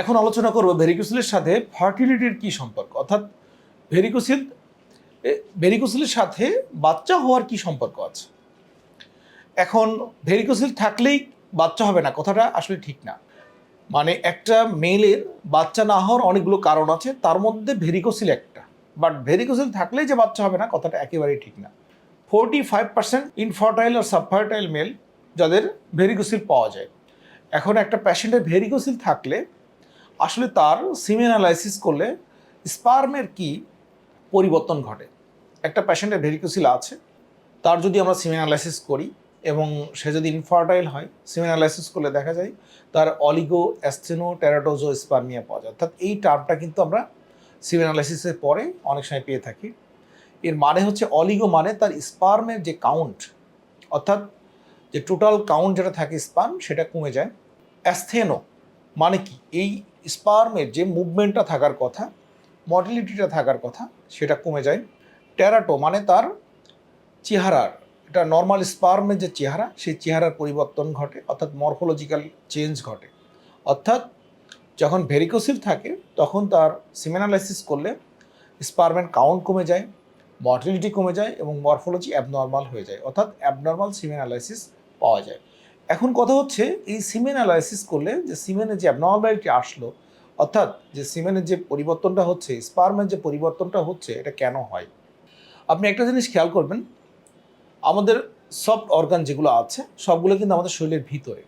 এখন আলোচনা করব ভেরিকোসিলের সাথে ফার্টিলিটির কি সম্পর্ক? অর্থাৎ ভেরিকোসিল ভেরিকোসিলের সাথে বাচ্চা হওয়ার কি সম্পর্ক আছে? এখন ভেরিকোসিল থাকলেই বাচ্চা হবে না, কথাটা আসলে ঠিক না। মানে একটা মেলের বাচ্চা না হওয়ার অনেকগুলো কারণ আছে, তার মধ্যে ভেরিকোসিল একটা। বাট ভেরিকোসিল থাকলেই যে বাচ্চা হবে না, কথাটা একেবারেই ঠিক না। ফোরটি ফাইভ পার্সেন্ট ইনফার্টাইল আর সাবফার্টাইল মেল যাদের ভেরিকোসিল পাওয়া যায়। এখন একটা প্যাশেন্টের ভেরিকোসিল থাকলে আসলে তার সিমেনালাইসিস করলে স্পার্মের কি পরিবর্তন ঘটে। একটা প্যাশেন্টের ভেরিকোসিল আছে, তার যদি আমরা সিমেনালাইসিস করি এবং সে যদি ইনফার্টাইল হয় সিমেনালাইসিস করলে দেখা যায় তার অলিগো অ্যাস্থেনো টেরাটোজো স্পার্মিয়া পাওয়া যায়। অর্থাৎ এই টার্মটা কিন্তু আমরা সিমেনালাইসিসের পরে অনেক সময় পেয়ে থাকি। এর মানে হচ্ছে অলিগো মানে তার স্পার্মের যে কাউন্ট অর্থাৎ যে টোটাল কাউন্ট যেটা থাকে স্পার্ম সেটা কমে যায়। অ্যাস্থেনো মানে কি? এই স্পার্মের যে মুভমেন্টটা থাকার কথা মডেলিটিটা থাকার কথা, সেটা কমে যায়। টেরাটো মানে তার চেহারার, এটা নর্মাল স্পার্মের যে চেহারা, সেই চেহারার পরিবর্তন ঘটে, অর্থাৎ মরফোলজিক্যাল চেঞ্জ ঘটে। অর্থাৎ যখন ভেরিকোসিল থাকে, তখন তার সিমেনালাইসিস করলে স্পার্মের কাউন্ট কমে যায়। মর্টিলিটি কমে যায় এবং মরফোলজি অ্যাবনর্মাল হয়ে যায়, অর্থাৎ অ্যাবনর্মাল সিমেনালাইসিস পাওয়া যায়। এখন কথা হচ্ছে, এই সিমেন অ্যানালাইসিস করলে যে সিমেনের যে অ্যাবনর্মালিটি আসলো, অর্থাৎ যে সিমেনের যে পরিবর্তনটা হচ্ছে স্পার্মের যে পরিবর্তনটা হচ্ছে, এটা কেন হয়? আপনি একটা জিনিস খেয়াল করবেন, আমাদের সফট অর্গান যেগুলো আছে, সবগুলো কিন্তু আমাদের শরীরের ভিতরে।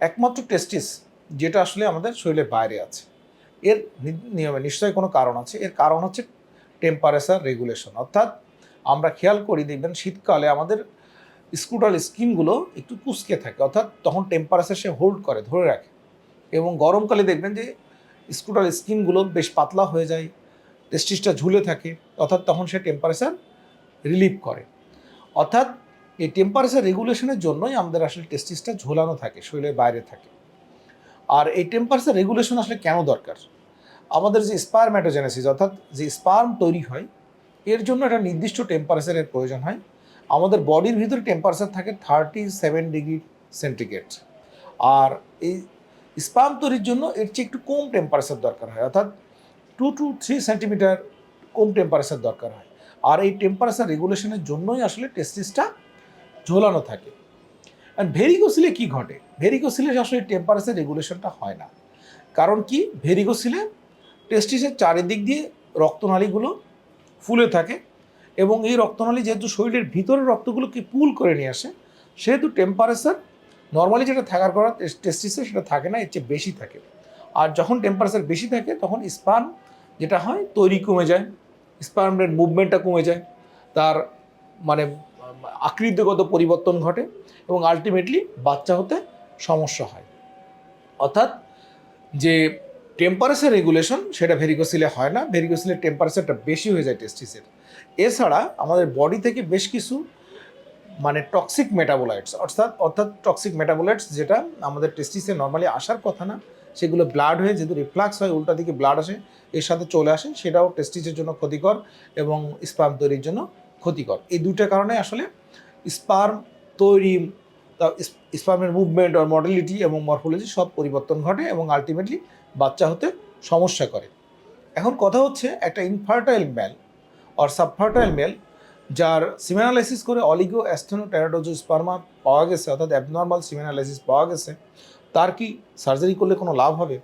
একমাত্র টেস্টিস যেটা আসলে আমাদের শরীরের বাইরে আছে। এর নিয়মে নিশ্চয়ই কোনো কারণ আছে। এর কারণ হচ্ছে টেম্পারেচার রেগুলেশন অর্থাৎ আমরা খেয়াল করি, দেখবেন শীতকালে আমাদের স্ক্রুটাল স্কিনগুলো একটু কুচকে থাকে। অর্থাৎ তখন টেম্পারেচার সে হোল্ড করে, ধরে রাখে। এবং গরমকালে দেখবেন যে স্ক্রুটাল স্কিনগুলো বেশ পাতলা হয়ে যায় টেস্টিসটা ঝুলে থাকে, অর্থাৎ তখন সে টেম্পারেচার রিলিভ করে। অর্থাৎ এই টেম্পারেচার রেগুলেশনের জন্যই আমাদের আসলে টেস্টিসটা ঝোলানো থাকে, শরীরের বাইরে থাকে। আর এই টেম্পারেচার রেগুলেশন আসলে কেন দরকার? আমাদের যে স্পারম্যাটোজেনেসিস অর্থাৎ যে স্পার্ম তৈরি হয়, এর জন্য একটা নির্দিষ্ট টেম্পারেচারের প্রয়োজন হয়। আমাদের বডির ভিতরে টেম্পারেচার থাকে থার্টি সেভেন ডিগ্রি সেন্টিগ্রেড আর এই স্পার্ম তৈরির জন্য এর চেয়ে একটু কম টেম্পারেচার দরকার হয়, অর্থাৎ টু টু থ্রি সেন্টিমিটার কম টেম্পারেচার দরকার হয়। আর এই টেম্পারেচার রেগুলেশনের জন্যই আসলে টেস্টিসটা ঝোলানো থাকে। আর ভেরিকোসিলে কি ঘটে? ভেরিকোসিলে আসলে টেম্পারেচার রেগুলেশনটা হয় না। কারণ কি? ভেরিকোসিলে টেস্টিসের চারিদিক দিয়ে রক্তনালীগুলো ফুলে থাকে এবং এই রক্তনালী যেহেতু শরীরের ভিতরের রক্তগুলোকে পুল করে নিয়ে আসে, সেহেতু টেম্পারেচার নর্মালি যেটা থাকার কথা টেস্টিসে সেটা থাকে না, এর চেয়ে বেশি থাকে। আর যখন টেম্পারেচার বেশি থাকে, তখন স্পার্ম যেটা হয়, তৈরি কমে যায় স্পার্মের মুভমেন্টটা কমে যায়, তার মানে আকৃতিগত পরিবর্তন ঘটে এবং আলটিমেটলি বাচ্চা হতে সমস্যা হয়। অর্থাৎ যে টেম্পারেচার রেগুলেশন সেটা ভেরিকোসিলে হয় না ভেরিকোসিলের টেম্পারেচারটা বেশি হয়ে যায় টেস্টিসের এছাড়া আমাদের বডি থেকে বেশ কিছু মানে টক্সিক মেটাবোলাইটস অর্থাৎ অর্থাৎ টক্সিক মেটাবোলাইটস যেটা আমাদের টেস্টিসে নর্মালি আসার কথা না, সেগুলো ব্লাড হয়ে যেহেতু রিফ্লাক্স হয়, উল্টা দিকে ব্লাড আসে, এর সাথে চলে আসে, সেটাও টেস্টিসের জন্য ক্ষতিকর এবং স্পার্ম তৈরির জন্য ক্ষতিকর। এই দুটো কারণে আসলে স্পার্ম তৈরি স্পার্মের মুভমেন্ট আর মডেলিটি এবং মরফোলজি সব পরিবর্তন ঘটে এবং আলটিমেটলি বাচ্চা হতে সমস্যা করে। এখন কথা হচ্ছে একটা infertile male or subfertile male যার সিমেনালাইসিস করে অলিগো অ্যাস্থেনো টেরাডোজো স্পার্মা পাওয়া গেছে, অর্থাৎ অ্যাবনর্মাল সিমেনালাইসিস পাওয়া গেছে, তার কি সার্জারি করলে কোনো লাভ হবে?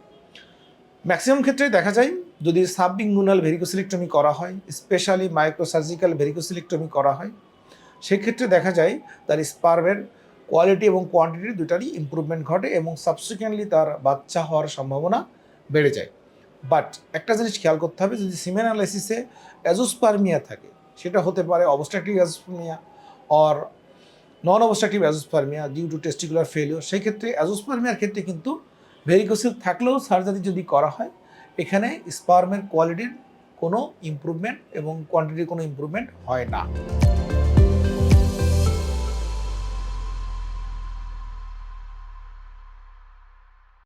ম্যাক্সিমাম ক্ষেত্রে দেখা যায় যদি সাবইংগুনাল ভেরিকোসিলেক্টমি করা হয় স্পেশালি মাইক্রোসার্জিক্যাল ভেরিকোসিলেক্টমি করা হয়, সেক্ষেত্রে দেখা যায় তার স্পার্মের কোয়ালিটি এবং কোয়ান্টিটি দুটারই ইম্প্রুভমেন্ট ঘটে এবং সাবসিকুয়েন্টলি তার বাচ্চা হওয়ার সম্ভাবনা বেড়ে যায়। বাট একটা জিনিস খেয়াল করতে হবে, যদি সিমেন অ্যানালাইসিসে অ্যাজোস্পার্মিয়া থাকে, সেটা হতে পারে obstructive azoospermia or non obstructive azoospermia due to testicular failure সেই ক্ষেত্রে অ্যাজোস্পার্মিয়ার ক্ষেত্রে কিন্তু ভেরিকোসিল থাকলেও সার্জারি যদি করা হয়, এখানে স্পার্মের কোয়ালিটির কোনো ইমপ্রুভমেন্ট এবং কোয়ান্টিটির কোনো ইমপ্রুভমেন্ট হয় না।